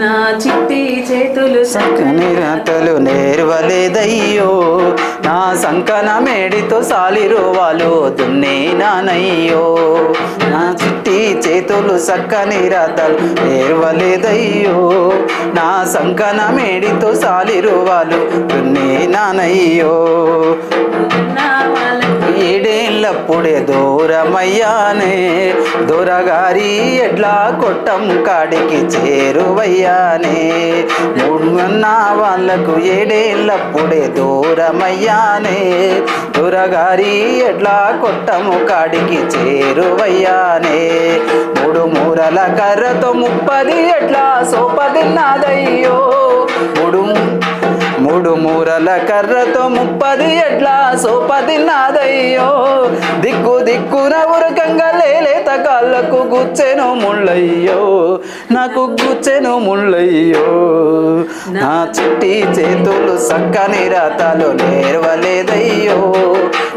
నా చిట్టి చేతులు చక్కని రాతలు నేర్వలేదయ్యో. నా సంకన మేడితో సాలిరువాలు దున్నే నానయ్యో. నా చిట్టి చేతులు చక్కని రాతలు నేర్వలేదయ్యో. నా సంకన మేడితో సాలిరువాలు దున్నే నానయ్యో. ఎల్లప్పుడే దూరమయ్యానే. దొరగారి ఎడ్లా కొట్టం కాడికి చేరువయ్యానే. మూడున్న వాళ్ళకు ఏడేళ్ళప్పుడే దూరమయ్యానే. దొరగారి ఎడ్లా కొట్టము కాడికి చేరువయ్యానే. మూడు మూరల కర్రతో ముప్పది ఎట్లా సోపదిన్నదయ్యో. మూడు మూడు మూరల కర్రతో ముప్పది ఎట్లా సోపదిన్నదయ్యో. దిక్కున ఉరకంగా లేలేత కాళ్ళకు గుచ్చెను ముళ్ళయ్యో. నాకు గుచ్చెను ముళ్ళయ్యో. నా చిట్టి చేతులు సక్కని రాతలు నేర్వలేదయ్యో.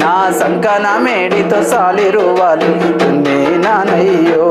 నా సంకన మేడితో సాలిరువాలి నానయ్యో.